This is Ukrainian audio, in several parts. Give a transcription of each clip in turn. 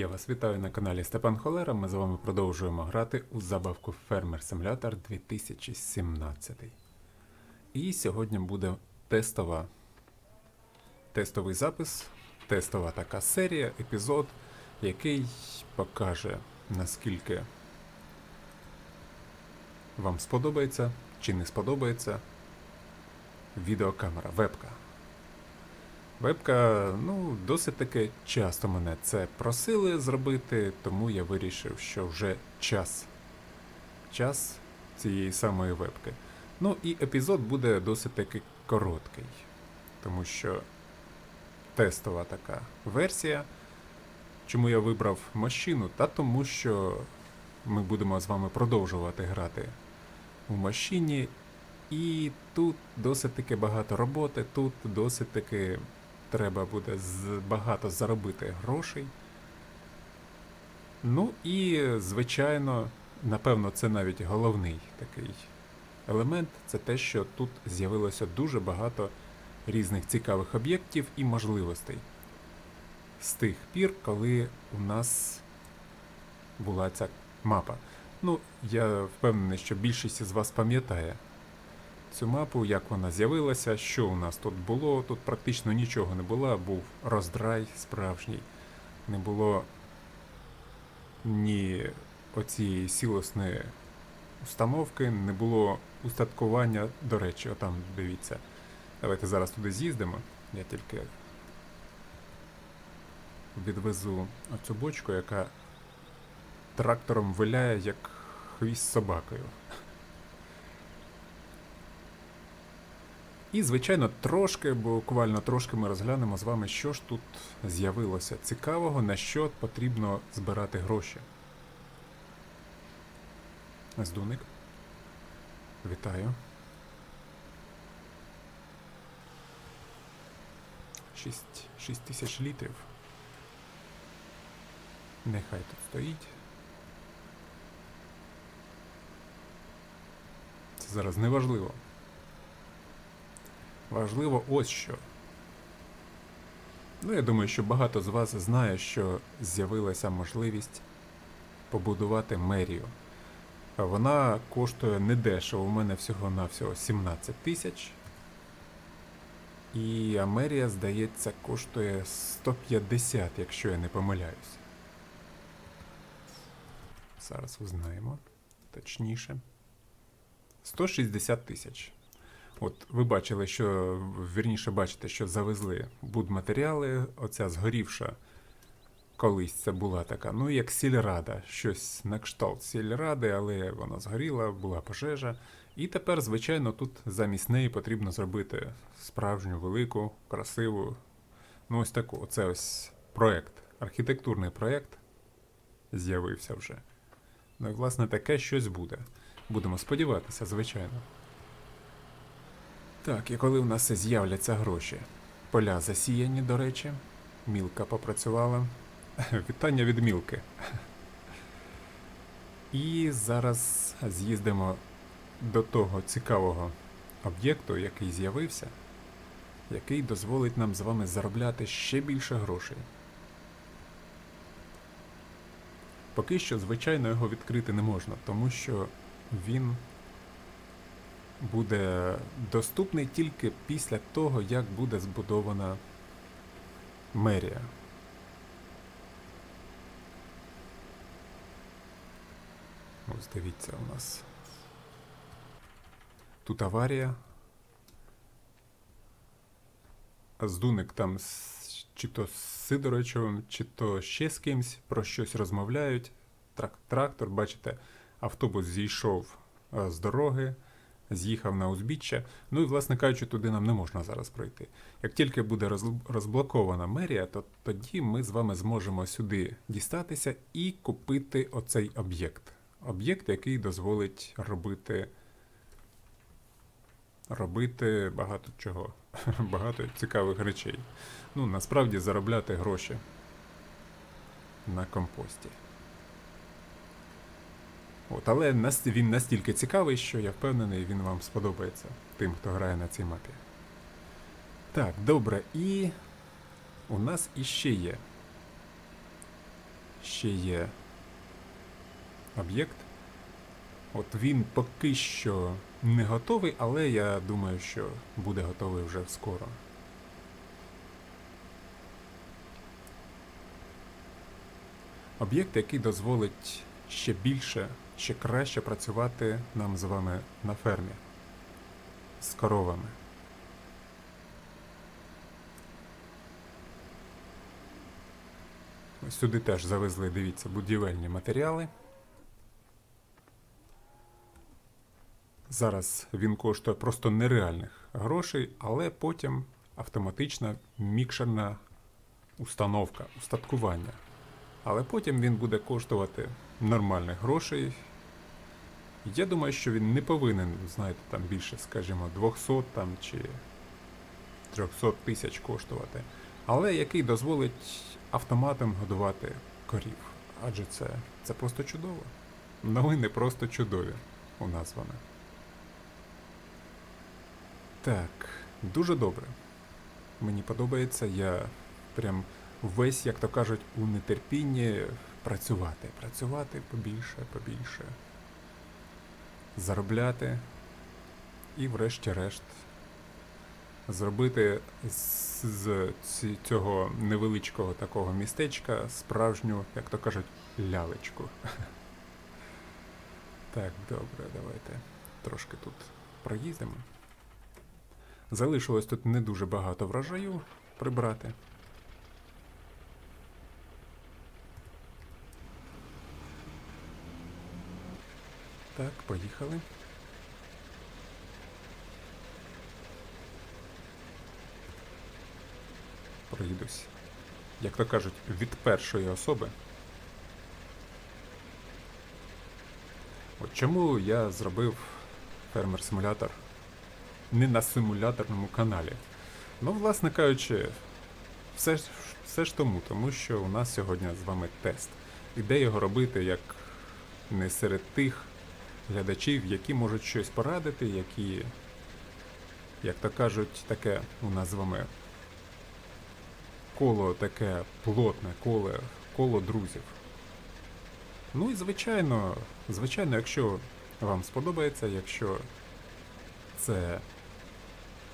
Я вас вітаю на каналі Степан Холера. Ми з вами продовжуємо грати у забавку Фермер Simulator 2017. І сьогодні буде тестова, тестовий запис, тестова така серія, епізод, який покаже, наскільки вам сподобається чи не сподобається відеокамера, вебка. Вебка, ну, досить таки часто мене це просили зробити, тому я вирішив, що вже час. Час цієї самої вебки. Ну і епізод буде досить таки короткий, тому що тестова така версія. Чому я вибрав машину? Та тому що ми будемо з вами продовжувати грати у машині, і тут досить таки багато роботи, тут досить таки треба буде багато заробити грошей. Ну і, звичайно, напевно, це навіть головний такий елемент це те, що тут з'явилося дуже багато різних цікавих об'єктів і можливостей. З тих пір, коли у нас була ця мапа. Ну, я впевнений, що більшість з вас пам'ятає цю мапу, як вона з'явилася, що у нас тут було. Тут практично нічого не було, був роздрай справжній. Не було ні оцієї сілосної установки, не було устаткування. До речі, отам дивіться. Давайте зараз туди з'їздимо. Я тільки відвезу оцю бочку, яка трактором виляє, як хвіст собакою. І, звичайно, трошки, буквально трошки ми розглянемо з вами, що ж тут з'явилося цікавого, на що потрібно збирати гроші. Здуник. Вітаю. 6, 6 тисяч літрів. Нехай тут стоїть. Це зараз не важливо. Ось що. Ну, я думаю, що багато з вас знає, що з'явилася можливість побудувати мерію. Вона коштує недешево, у мене всього-навсього 17 тисяч. І мерія, здається, коштує 150, якщо я не помиляюсь. Зараз узнаємо точніше. 160 тисяч. От ви бачили, що вірніше бачите, що завезли будматеріали. Оця згорівша колись це була така, ну як сільрада, щось на кшталт сільради, але вона згоріла, була пожежа. І тепер, звичайно, тут замість неї потрібно зробити справжню, велику, красиву. Ну, ось таку. Оце ось проект, архітектурний проект з'явився вже. Ну і власне таке щось буде. Будемо сподіватися, звичайно. Так, і коли у нас з'являться гроші? Поля засіяні, до речі. Мілка попрацювала. Вітання від Мілки. І зараз з'їздимо до того цікавого об'єкту, який з'явився, який дозволить нам з вами заробляти ще більше грошей. Поки що, звичайно, його відкрити не можна, тому що він буде доступний тільки після того, як буде збудована мерія. Ось дивіться у нас. Тут аварія. Здуник там з- чи то з Сидоричевим, чи то ще з кимсь про щось розмовляють. Трак- трактор, бачите, автобус зійшов е, з дороги, з'їхав на узбіччя. Ну і, власне кажучи, туди нам не можна зараз пройти. Як тільки буде розблокована мерія, то тоді ми з вами зможемо сюди дістатися і купити оцей об'єкт. Об'єкт, який дозволить робити. Робити багато чого, багато цікавих речей. Ну, насправді заробляти гроші на компості. От, але він настільки цікавий, що я впевнений, він вам сподобається тим, хто грає на цій мапі. Так, добре, і у нас іще є ще є об'єкт. От він поки що не готовий, але я думаю, що буде готовий вже скоро. Об'єкт, який дозволить ще більше, ще краще працювати нам з вами на фермі з коровами. Сюди теж завезли, дивіться, будівельні матеріали. Зараз він коштує просто нереальних грошей, але потім автоматична мікшерна установка, устаткування. Але потім він буде коштувати нормальних грошей. Я думаю, що він не повинен, знаєте, там більше, скажімо, 200 там, чи 300 тисяч коштувати. Але який дозволить автоматом годувати корів. Адже це, це просто чудово. Новини просто чудові у нас вони. Так, дуже добре. Мені подобається, я прям весь, як то кажуть, у нетерпінні працювати. Працювати побільше, побільше. Заробляти і, врешті-решт, зробити з, цього невеличкого такого містечка справжню, як то кажуть, лялечку. Так, добре, давайте трошки тут проїздимо. Залишилось тут не дуже багато врожаю прибрати. Так, поїхали. Проїдусь. Як то кажуть, від першої особи. От чому я зробив фермер-симулятор не на симуляторному каналі? Ну, власне кажучи, все ж, все ж тому, тому що у нас сьогодні з вами тест. І де його робити, як не серед тих глядачів, які можуть щось порадити, які, як то кажуть, таке у нас з вами коло таке плотне, коло, коло друзів. Ну і звичайно, звичайно, якщо вам сподобається, якщо це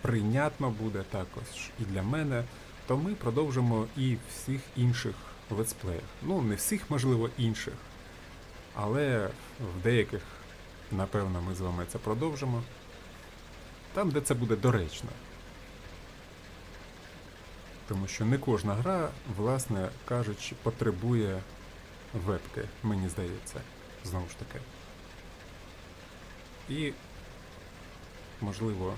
прийнятно буде також і для мене, то ми продовжимо і всіх інших летсплеях. Ну, не всіх, можливо, інших, але в деяких, напевно, ми з вами це продовжимо. Там, де це буде доречно. Тому що не кожна гра, власне кажучи, потребує вебки, мені здається, знову ж таки. І, можливо,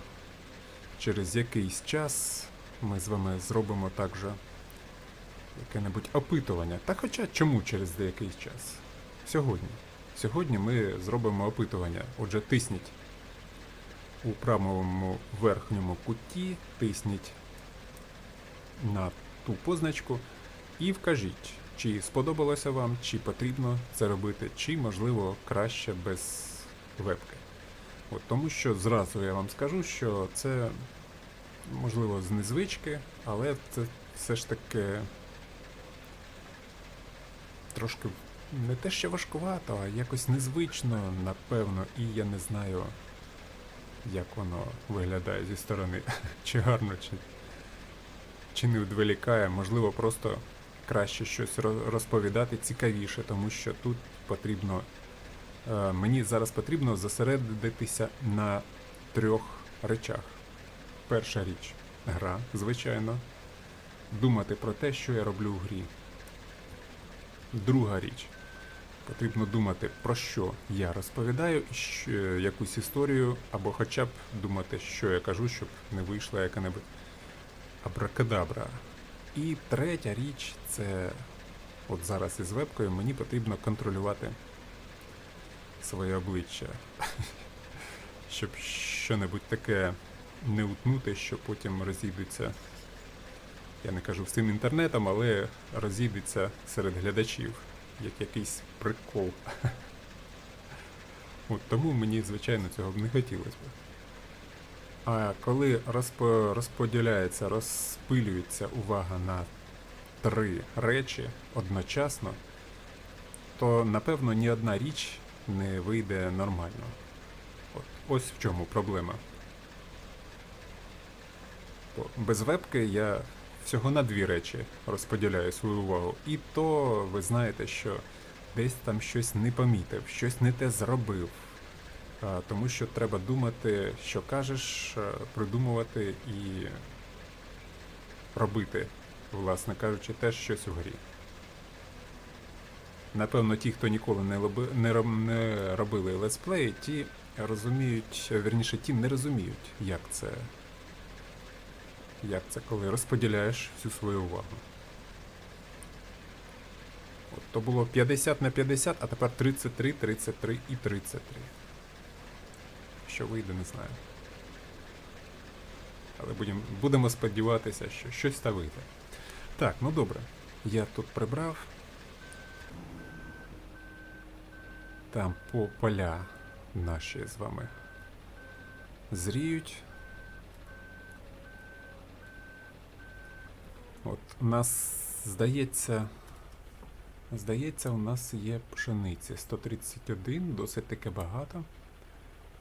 через якийсь час ми з вами зробимо також яке-небудь опитування. Та хоча чому через деякий час? Сьогодні. Сьогодні ми зробимо опитування. Отже, тисніть у правому верхньому куті, тисніть на ту позначку і вкажіть, чи сподобалося вам, чи потрібно це робити, чи можливо краще без вебки. От, тому що зразу я вам скажу, що це можливо з незвички, але це все ж таки трошки не те, що важкувато, а якось незвично, напевно, і я не знаю, як воно виглядає зі сторони, чи гарно, чи чи не відволікає, можливо, просто краще щось розповідати цікавіше, тому що тут потрібно. е, Мені зараз потрібно зосередитися на трьох речах. Перша річ гра, звичайно. Думати про те, що я роблю в грі. Друга річ. Потрібно думати, про що я розповідаю, що, якусь історію, або хоча б думати, що я кажу, щоб не вийшла яка-небудь абракадабра. І третя річ це от зараз із вебкою мені потрібно контролювати своє обличчя. Щоб що-небудь таке не утнути, що потім розійдеться. Я не кажу всім інтернетом, але розійдеться серед глядачів, як якийсь прикол. От тому мені, звичайно, цього б не хотілося б. А коли розпо- розподіляється, розпилюється увага на три речі одночасно, то напевно ні одна річ не вийде нормально. От, ось в чому проблема. Без вебки я всього на дві речі розподіляю свою увагу. І то ви знаєте, що десь там щось не помітив, щось не те зробив. Тому що треба думати, що кажеш, придумувати і робити, власне кажучи, теж щось у грі. Напевно, ті, хто ніколи не, лоби, не, не робили летсплеї, ті розуміють, вірніше, ті не розуміють, як це. Як це, коли розподіляєш всю свою увагу. От то було 50 на 50, а тепер 33, 33 і 33. Що вийде, не знаю. Але будем, будемо сподіватися, що щось та вийде. Так, ну добре. Я тут прибрав. Там по поля наші з вами зріють. От у нас здається. Здається, у нас є пшениці 131, досить таки багато.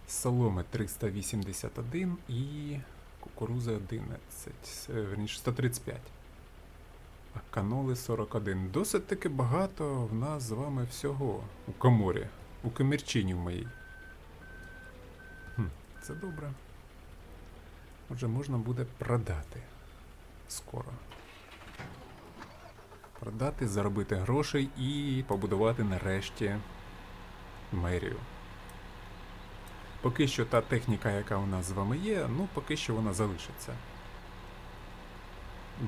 Соломи 381 і кукурузи 11, е, верніше 135. А каноли 41. Досить таки багато в нас з вами всього у коморі, у комірчині в моїй. Хм, це добре. Отже, можна буде продати скоро. Продати, заробити грошей і побудувати нарешті мерію. Поки що та техніка, яка у нас з вами є, ну поки що вона залишиться.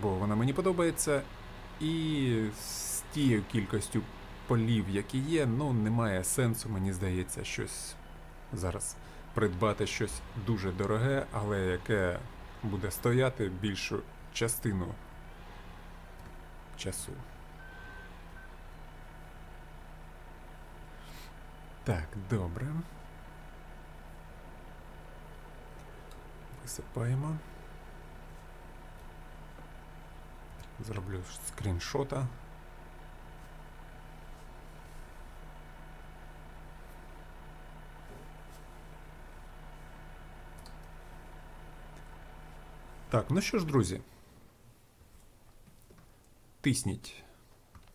Бо вона мені подобається, і з тією кількістю полів, які є, ну немає сенсу, мені здається, щось зараз придбати щось дуже дороге, але яке буде стояти більшу частину часу. Так, добре. Висипаємо. Зроблю скріншота. Так, ну що ж, друзі. Тисніть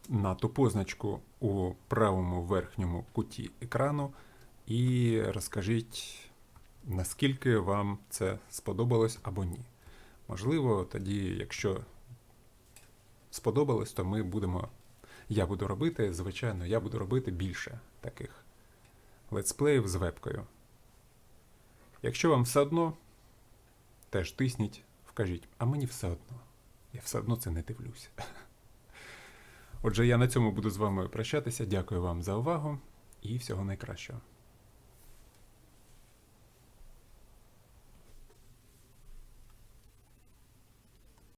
на ту позначку у правому верхньому куті екрану і розкажіть, наскільки вам це сподобалось або ні. Можливо, тоді, якщо сподобалось, то ми будемо. Я буду робити, звичайно, я буду робити більше таких летсплеїв з вебкою. Якщо вам все одно, теж тисніть, вкажіть, а мені все одно. Я все одно це не дивлюся. Отже, я на цьому буду з вами прощатися. Дякую вам за увагу і всього найкращого.